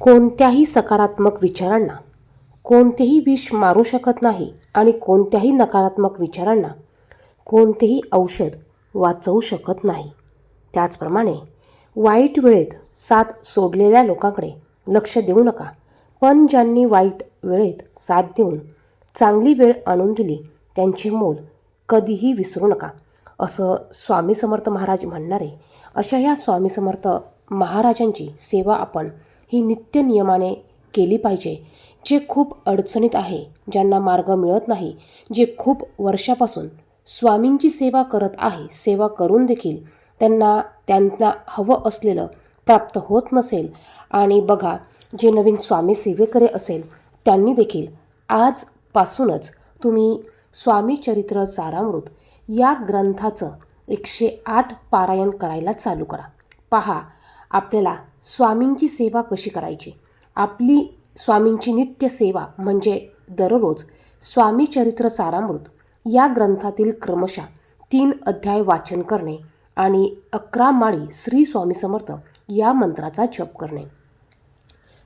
कोणत्याही सकारात्मक विचारांना कोणतेही विष मारू शकत नाही आणि कोणत्याही नकारात्मक विचारांना कोणतेही औषध वाचवू शकत नाही. त्याचप्रमाणे वाईट वेळेत साथ सोडलेल्या लोकांकडे लक्ष देऊ नका पण ज्यांनी वाईट वेळेत साथ देऊन चांगली वेळ आणून दिली त्यांचे मोल कधीही विसरू नका असं स्वामी समर्थ महाराज म्हणणारे. अशा या स्वामी समर्थ महाराजांची सेवा आपण ही नित्य नियमाने केली पाहिजे जे खूप अडचणीत आहे ज्यांना मार्ग मिळत नाही जे खूप वर्षापासून स्वामींची सेवा करत आहे सेवा करून देखील त्यांना त्यांना हवं असलेलं प्राप्त होत नसेल. आणि बघा जे नवीन स्वामी सेवेकरे असेल त्यांनी देखील आजपासूनच तुम्ही स्वामी चरित्र सारामृत या ग्रंथाचं एकशे आठ पारायण करायला चालू करा. पहा आपल्याला स्वामींची सेवा कशी करायची? आपली स्वामींची नित्य सेवा म्हणजे दररोज स्वामी चरित्र सारामृत. या ग्रंथातील क्रमशः तीन अध्याय वाचन करणे आणि अकरा माळी श्री स्वामी समर्थ या मंत्राचा जप करणे.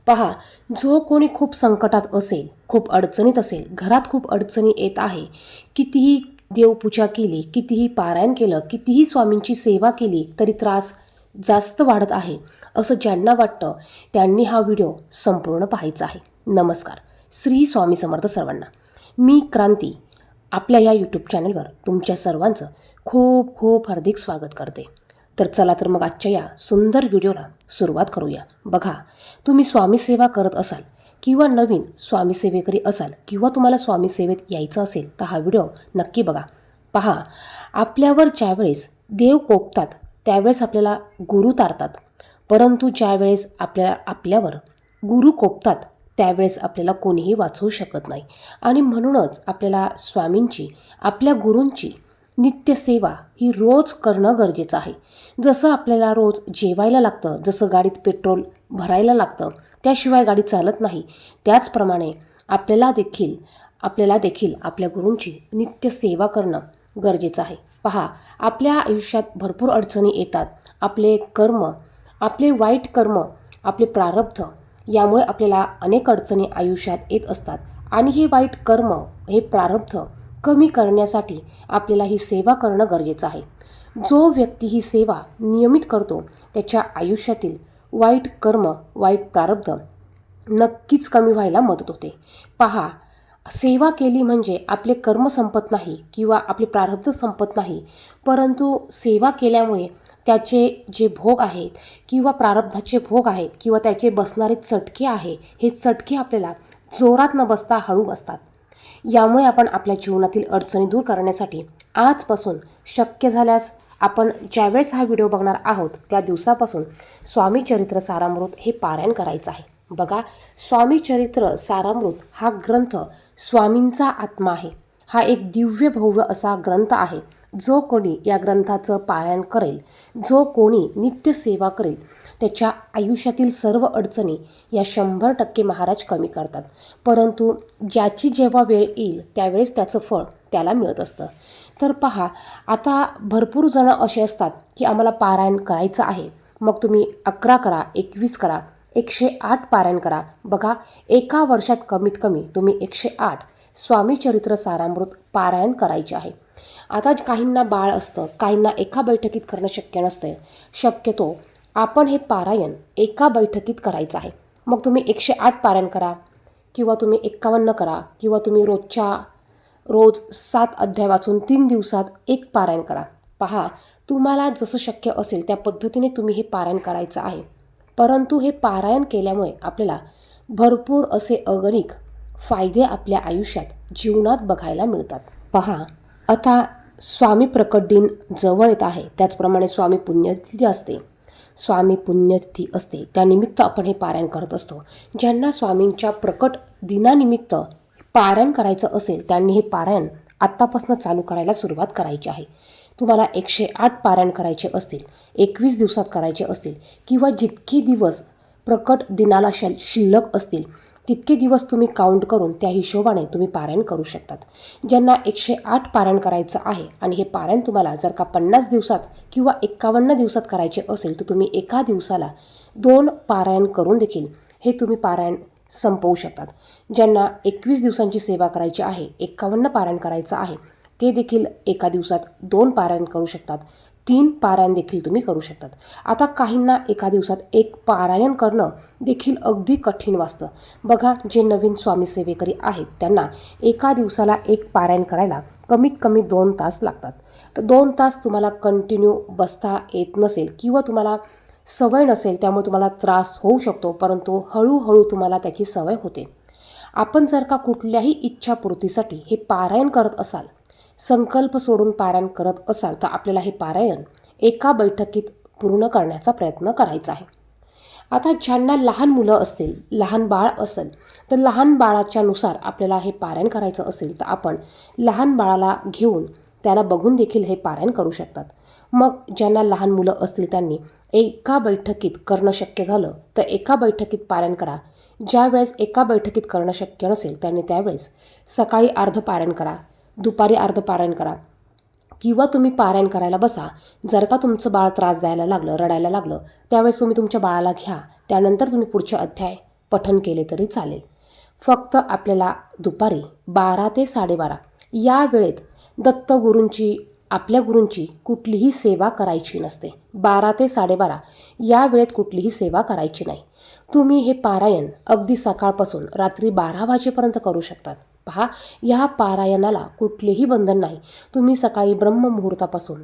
पहा जो कोणी खूप संकटात असेल खूप अडचणीत असेल घरात खूप अडचणी येत आहे कितीही देवपूजा केली कितीही पारायण केलं कितीही स्वामींची सेवा केली तरी त्रास जास्त वाढत आहे असं ज्यांना वाटतं त्यांनी हा व्हिडिओ संपूर्ण पाहायचा आहे. नमस्कार. श्री स्वामी समर्थ सर्वांना. मी क्रांती. आपल्या या यूट्यूब चॅनलवर तुमच्या सर्वांचं खूप खूप हार्दिक स्वागत करते. तर चला तर मग आजच्या या सुंदर व्हिडिओला सुरुवात करूया. बघा तुम्ही स्वामी सेवा करत असाल किंवा नवीन स्वामी सेवेकरी असाल किंवा तुम्हाला स्वामी सेवेत यायचं असेल तर हा व्हिडिओ नक्की बघा. पहा आपल्यावर ज्यावेळेस देव कोपतात त्यावेळेस आपल्याला गुरु तारतात. परंतु ज्यावेळेस आपल्या आपल्यावर गुरु कोपतात त्यावेळेस आपल्याला कोणीही वाचवू शकत नाही. आणि म्हणूनच आपल्याला स्वामींची आपल्या गुरूंची नित्यसेवा ही रोज करणं गरजेचं आहे. जसं आपल्याला रोज जेवायला लागतं जसं गाडीत पेट्रोल भरायला लागतं त्याशिवाय गाडी चालत नाही. त्याचप्रमाणे आपल्याला देखील आपल्याला देखील आपल्या गुरूंची नित्यसेवा करणं गरजेचं आहे. पहा आपल्या आयुष्यात भरपूर अडचणी येतात. आपले कर्म आपले वाईट कर्म आपले प्रारब्ध यामुळे आपल्याला अनेक अडचणी आयुष्यात येत असतात. आणि हे वाईट कर्म हे प्रारब्ध कमी करण्यासाठी आपल्याला ही सेवा करणं गरजेचं आहे. जो व्यक्ती ही सेवा नियमित करतो त्याच्या आयुष्यातील वाईट कर्म वाईट प्रारब्ध नक्कीच कमी व्हायला मदत होते. पहा सेवा केली म्हणजे आपले कर्म संपत नाही किंवा आपले प्रारब्ध संपत नाही. परंतु सेवा केल्यामुळे त्याचे जे भोग आहेत किंवा प्रारब्धाचे भोग आहेत किंवा त्याचे बसणारे चटके आहे हे चटके आपल्याला जोरात न बसता हळू बसतात. यामुळे आपण आपल्या जीवनातील अडचणी दूर करण्यासाठी आजपासून शक्य झाल्यास आपण ज्यावेळेस हा व्हिडिओ बघणार आहोत त्या दिवसापासून स्वामी चरित्र सारामृत हे पारायण करायचं आहे. बघा स्वामी चरित्र सारामृत हा ग्रंथ स्वामींचा आत्मा आहे. हा एक दिव्य भव्य असा ग्रंथ आहे. जो कोणी या ग्रंथाचं पारायण करेल जो कोणी नित्य सेवा करेल त्याच्या आयुष्यातील सर्व अडचणी या शंभर टक्के महाराज कमी करतात. परंतु ज्याची जेव्हा वेळ येईल त्यावेळेस त्याचं फळ त्याला मिळत असतं. तर पहा आता भरपूर जणं असे असतात की आम्हाला पारायण करायचं आहे. मग तुम्ही अकरा करा एकवीस करा एकशे आठ पारायण करा. बघा एका वर्षात कमीत कमी तुम्ही एकशे आठ स्वामी चरित्र सारामृत पारायण करायचे आहे. आता काहींना बाळ असतं काहींना एका बैठकीत करणं शक्य नसतं शक्यतो आपण हे पारायण एका बैठकीत करायचं आहे. मग तुम्ही एकशे आठ पारायण करा किंवा तुम्ही एक्कावन्न करा किंवा तुम्ही रोजच्या रोज सात अध्याय वाचून तीन दिवसात एक पारायण करा. पहा तुम्हाला जसं शक्य असेल त्या पद्धतीने तुम्ही हे पारायण करायचं आहे. परंतु हे पारायण केल्यामुळे आपल्याला भरपूर असे अगणिक फायदे आपल्या आयुष्यात जीवनात बघायला मिळतात. पहा आता स्वामी प्रकट दिन जवळ येत आहे. त्याचप्रमाणे स्वामी पुण्यतिथी असते. स्वामी पुण्यतिथी असते. त्यानिमित्त आपण हे पारायण करत असतो. ज्यांना स्वामींच्या प्रकट दिनानिमित्त पारायण करायचं असेल त्यांनी हे पारायण आत्तापासून चालू करायला सुरुवात करायची आहे. तुम्हाला एकशे आठ पारायण करायचे असतील एकवीस दिवसात करायचे असतील किंवा जितके दिवस प्रकट दिनाला शल शिल्लक असतील तितके दिवस तुम्ही काउंट करून त्या हिशोबाने तुम्ही पारायण करू शकतात. ज्यांना एकशे आठ पारायण करायचं आहे आणि हे पारायण तुम्हाला जर का पन्नास दिवसात किंवा एक्कावन्न दिवसात करायचे असेल तर तुम्ही एका दिवसाला दोन पारायण करून देखील हे तुम्ही पारायण संपवू शकतात. ज्यांना एकवीस दिवसांची सेवा करायची आहे एक्कावन्न पारायण करायचं आहे ते देखील एका दिवसात दोन पारायण करू शकतात. तीन पारायण देखील तुम्ही करू शकतात. आता काहींना एका दिवसात एक पारायण करणं देखील अगदी कठीण वाचतं. बघा जे नवीन स्वामी सेवेकरी आहेत त्यांना एका दिवसाला एक पारायण करायला कमीत कमी दोन तास लागतात. तर दोन तास तुम्हाला कंटिन्यू बसता येत नसेल किंवा तुम्हाला सवय नसेल त्यामुळे तुम्हाला त्रास होऊ शकतो परंतु हळूहळू तुम्हाला त्याची सवय होते. आपण जर का कुठल्याही इच्छापूर्तीसाठी हे पारायण करत असाल संकल्प सोडून पारायण करत असाल तर आपल्याला हे पारायण एका बैठकीत पूर्ण करण्याचा प्रयत्न करायचा आहे. आता ज्यांना लहान मुलं असतील लहान बाळ असेल तर लहान बाळाच्या नुसार आपल्याला हे पारायण करायचं असेल तर आपण लहान बाळाला घेऊन त्याला बघून देखील हे पारायण करू शकतात. मग ज्यांना लहान मुलं असतील त्यांनी एका बैठकीत करणं शक्य झालं तर एका बैठकीत पारायण करा. ज्यावेळेस एका बैठकीत करणं शक्य नसेल त्यांनी त्यावेळेस सकाळी अर्ध पारायण करा. दुपारी अर्धपारायण करा. किंवा तुम्ही पारायण करायला बसा. जर का तुमचं बाळ त्रास द्यायला लागलं रडायला लागलं त्यावेळेस तुम्ही तुमच्या बाळाला घ्या. त्यानंतर तुम्ही पुढचे अध्याय पठन केले तरी चालेल. फक्त आपल्याला दुपारी बारा ते साडेबारा या वेळेत दत्तगुरूंची आपल्या गुरूंची कुठलीही सेवा करायची नसते. बारा ते साडेबारा या वेळेत कुठलीही सेवा करायची नाही. तुम्ही हे पारायण अगदी सकाळपासून रात्री बारा वाजेपर्यंत करू शकतात. पहा या पारायणाला कुठलेही बंधन नाही. तुम्ही सकाळी ब्रह्ममुहूर्तापासून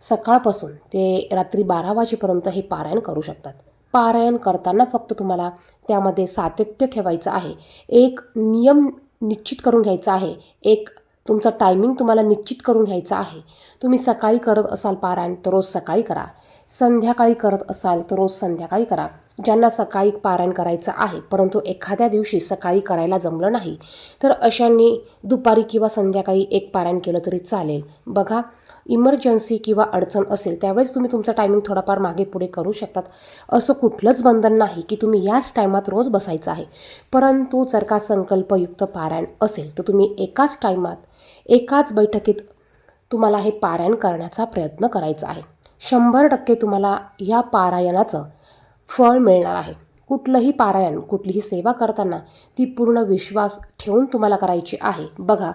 सकाळपासून ते रात्री बारा वाजेपर्यंत हे पारायण करू शकतात. पारायण करताना फक्त तुम्हाला त्यामध्ये सातत्य ठेवायचं आहे. एक नियम निश्चित करून घ्यायचा आहे. एक तुमचा टायमिंग तुम्हाला निश्चित करून घ्यायचा आहे. तुम्ही सकाळी करत असाल पारायण तर रोज सकाळी करा. संध्याकाळी करत असाल तर रोज संध्याकाळी करा. ज्यांना सकाळी पारायण करायचं आहे परंतु एखाद्या दिवशी सकाळी करायला जमलं नाही तर अशांनी दुपारी किंवा संध्याकाळी एक पारायण केलं तरी चालेल. बघा इमर्जन्सी किंवा अडचण असेल त्यावेळेस तुम्ही तुमचा टायमिंग थोडाफार मागे पुढे करू शकतात. असं कुठलंच बंधन नाही की तुम्ही याच टायमात रोज बसायचं आहे. परंतु जर का संकल्पयुक्त पारायण असेल तर तुम्ही एकाच टायमात एकाच बैठकीत तुम्हाला हे पारायण करण्याचा प्रयत्न करायचा आहे. शंभर टक्के तुम्हाला ह्या पारायणाचं फळ मिळणार आहे. कुठलंही पारायण कुठलीही सेवा करताना ती पूर्ण विश्वास ठेवून तुम्हाला करायची आहे. बघा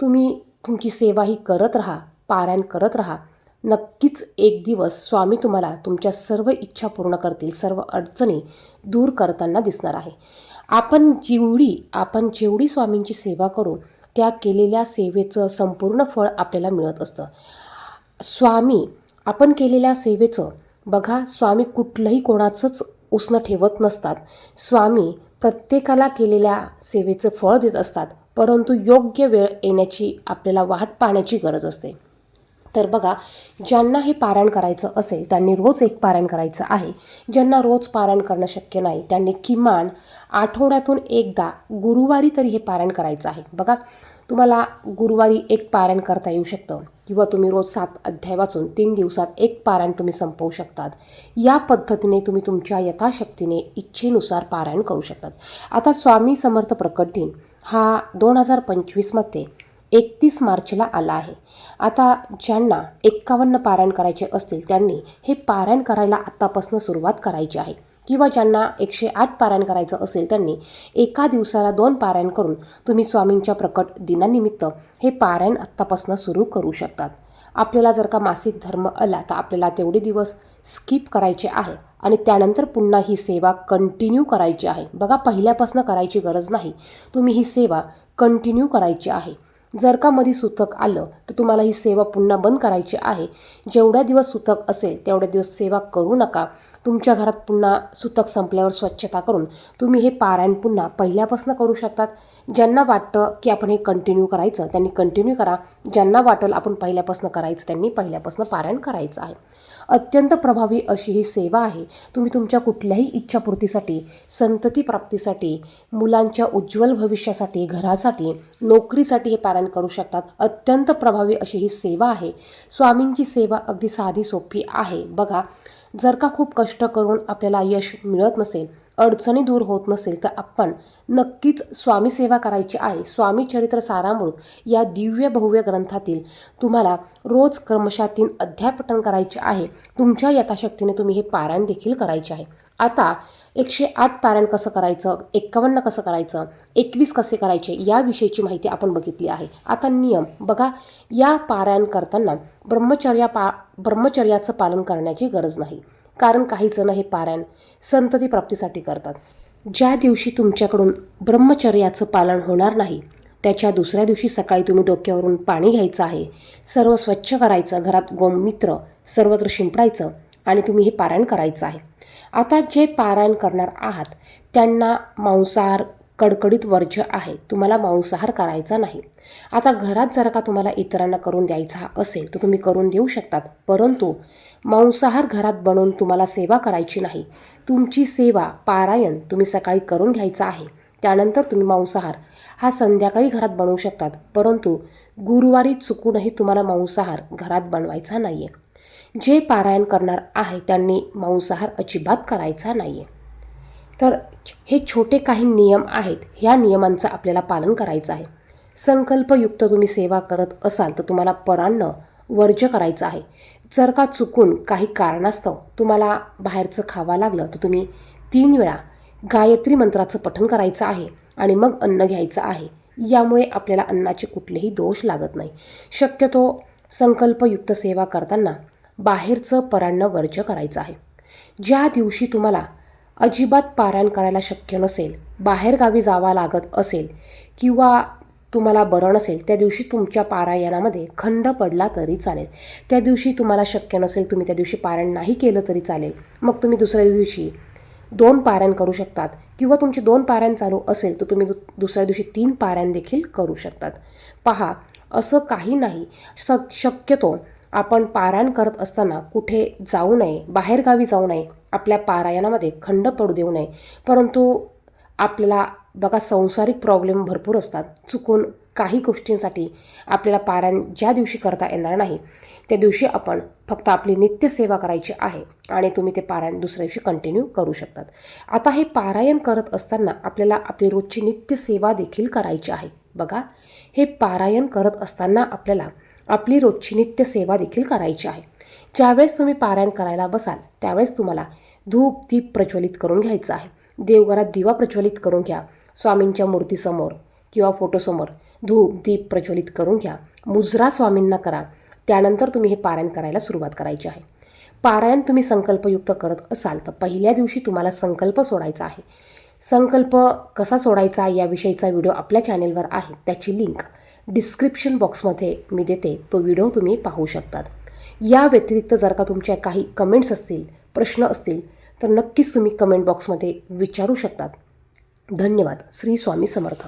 तुम्ही तुमची सेवा ही करत राहा पारायण करत राहा. नक्कीच एक दिवस स्वामी तुम्हाला तुमच्या सर्व इच्छा पूर्ण करतील सर्व अडचणी दूर करताना दिसणार आहे. आपण जेवढी आपण जेवढी स्वामींची सेवा करू त्या केलेल्या सेवेचं संपूर्ण फळ आपल्याला मिळत असतं. स्वामी आपण केलेल्या सेवेचं बघा स्वामी कुठलंही कोणाचंच उसणं ठेवत नसतात. स्वामी प्रत्येकाला केलेल्या सेवेचं फळ देत असतात परंतु योग्य वेळ येण्याची आपल्याला वाट पाहण्याची गरज असते. तर बघा ज्यांना हे पारायण करायचं असेल त्यांनी रोज एक पारायण करायचं आहे. ज्यांना रोज पारायण करणं शक्य नाही त्यांनी किमान आठवड्यातून एकदा गुरुवारी तरी हे पारायण करायचं आहे. बघा तुम्हाला गुरुवारी एक पारायण करता येऊ शकतं किंवा तुम्ही रोज सात अध्याय वाचून तीन दिवसात एक पारायण तुम्ही संपवू शकतात. या पद्धतीने तुम्ही तुमच्या यथाशक्तीने इच्छेनुसार पारायण करू शकतात. आता स्वामी समर्थ प्रकट दिन हा दोन हजार पंचवीसमध्ये एकतीस मार्चला आला आहे. आता ज्यांना एक्कावन्न पारायण करायचे असतील त्यांनी हे पारायण करायला आत्तापासून सुरुवात करायची आहे. किंवा ज्यांना एकशे आठ पारायण करायचं असेल त्यांनी एका दिवसाला दोन पारायण करून तुम्ही स्वामींच्या प्रकट दिनानिमित्त हे पारायण आत्तापासून सुरू करू शकतात. आपल्याला जर का मासिक धर्म आला तर आपल्याला तेवढे दिवस स्किप करायचे आहे आणि त्यानंतर पुन्हा ही सेवा कंटिन्यू करायची आहे. बघा पहिल्यापासून करायची गरज नाही. तुम्ही ही सेवा कंटिन्यू करायची आहे. जर का मध्ये सुतक आलं तर तुम्हाला ही सेवा पुन्हा बंद करायची आहे. जेवढ्या दिवस सुतक असेल तेवढ्या दिवस सेवा करू नका. तुमच्या घरात पुन्हा सुतक संपल्यावर स्वच्छता करून तुम्ही हे पारायण पुन्हा पहिल्यापासून करू शकतात. ज्यांना वाटतं की आपण हे कंटिन्यू करायचं त्यांनी कंटिन्यू करा. ज्यांना वाटेल आपण पहिल्यापासून करायचं त्यांनी पहिल्यापासून पारायण करायचं आहे. अत्यंत प्रभावी अशी ही सेवा आहे. तुम्ही तुमच्या कुठल्याही इच्छापूर्तीसाठी संतती प्राप्तीसाठी मुलांच्या उज्ज्वल भविष्यासाठी घरासाठी नोकरीसाठी हे पारायण करू शकतात. अत्यंत प्रभावी अशी ही सेवा आहे. स्वामींची सेवा अगदी साधी सोपी आहे. बघा जर का खूप कष्ट करून आपल्याला यश मिळत नसेल अडचणी दूर होत नसेल तर आपण नक्कीच स्वामी सेवा करायची आहे. स्वामी चरित्र सारामृत या दिव्य भव्य ग्रंथातील तुम्हाला रोज क्रमशातीन अध्यापटन करायचे आहे. तुमच्या यथाशक्तीने तुम्ही हे पारायण देखील करायचे आहे. आता एकशे आठ पारायण कसं करायचं एक्कावन्न कसं करायचं एकवीस कसे करायचे याविषयीची माहिती आपण बघितली आहे. आता नियम. बघा या पारायण करताना ब्रह्मचर्या पा ब्रह्मचर्याचं पालन करण्याची गरज नाही. कारण काही जण हे पारायण संतती प्राप्तीसाठी करतात. ज्या दिवशी तुमच्याकडून ब्रह्मचर्याचं पालन होणार नाही त्याच्या दुसऱ्या दिवशी सकाळी तुम्ही डोक्यावरून पाणी घ्यायचं आहे सर्व स्वच्छ करायचं घरात गोमित्र सर्वत्र शिंपडायचं आणि तुम्ही हे पारायण करायचं आहे. आता जे पारायण करणार आहात त्यांना मांसाहार कडकडीत वर्ज्य आहे. तुम्हाला मांसाहार करायचा नाही. आता घरात जर का तुम्हाला इतरांना करून द्यायचा असेल तर तुम्ही करून देऊ शकतात. परंतु मांसाहार घरात बनवून तुम्हाला सेवा करायची नाही. तुमची सेवा पारायण तुम्ही सकाळी करून घ्यायचा आहे. त्यानंतर तुम्ही मांसाहार. हा संध्याकाळी घरात बनवू शकतात. परंतु गुरुवारी चुकूनही तुम्हाला मांसाहार घरात बनवायचा नाही आहे जे पारायण करणार आहे त्यांनी मांसाहार अजिबात करायचा नाही आहे तर हे छोटे काही नियम आहेत. ह्या नियमांचं आपल्याला पालन करायचं आहे. संकल्पयुक्त तुम्ही सेवा करत असाल तर तुम्हाला परान्न वर्ज्य करायचं आहे. जर का चुकून काही कारणास्तव तुम्हाला बाहेरचं खावा लागलं तर तुम्ही तीन वेळा गायत्री मंत्राचं पठण करायचं आहे आणि मग अन्न घ्यायचं आहे. यामुळे आपल्याला अन्नाचे कुठलेही दोष लागत नाही. शक्यतो संकल्पयुक्त सेवा करताना बाहेरचं परान्न वर्ज्य करायचं आहे. ज्या दिवशी तुम्हाला अजिबात पारायण करायला शक्य नसेल बाहेरगावी जावा लागत असेल किंवा तुम्हाला बरं नसेल त्या दिवशी तुमच्या पारायणामध्ये खंड पडला तरी चालेल. त्या दिवशी तुम्हाला शक्य नसेल तुम्ही त्या दिवशी पारायण नाही केलं तरी चालेल. मग तुम्ही दुसऱ्या दिवशी दोन पारायण करू शकतात किंवा तुमचे दोन पारायण चालू असेल तर तुम्ही दु दुसऱ्या दिवशी तीन पारायण देखील करू शकतात. पहा असं काही नाही. स शक्यतो आपण पारायण करत असताना कुठे जाऊ नये बाहेरगावी जाऊ नये आपल्या पारायणामध्ये खंड पडू देऊ नये. परंतु आपल्याला बघा संसारिक प्रॉब्लेम भरपूर असतात. चुकून काही गोष्टींसाठी आपल्याला पारायण ज्या दिवशी करता येणार नाही त्या दिवशी आपण फक्त आपली नित्यसेवा करायची आहे आणि तुम्ही ते पारायण दुसऱ्या दिवशी कंटिन्यू करू शकतात. आता हे पारायण करत असताना आपल्याला आपली रोजची नित्यसेवा देखील करायची आहे. बघा हे पारायण करत असताना आपल्याला आपली रोजची नित्यसेवा देखील करायची आहे. ज्यावेळेस तुम्ही पारायण करायला बसाल त्यावेळेस तुम्हाला धूप दीप प्रज्वलित करून घ्यायचं आहे. देवघरात दिवा प्रज्वलित करून घ्या. स्वामींच्या मूर्तीसमोर किंवा फोटोसमोर धूप दीप प्रज्वलित करून घ्या. मुजरा स्वामींना करा. त्यानंतर तुम्ही हे पारायण करायला सुरुवात करायची आहे. पारायण तुम्ही संकल्पयुक्त करत असाल तर पहिल्या दिवशी तुम्हाला संकल्प सोडायचा आहे. संकल्प कसा सोडायचा याविषयीचा व्हिडिओ आपल्या चॅनेलवर आहे. त्याची लिंक डिस्क्रिप्शन बॉक्समध्ये मी देते. तो व्हिडिओ तुम्ही पाहू शकतात. या व्यतिरिक्त जर का तुमच्या काही कमेंट्स असतील प्रश्न असतील तर नक्कीच तुम्ही कमेंट बॉक्समध्ये विचारू शकतात. धन्यवाद. श्री स्वामी समर्थ.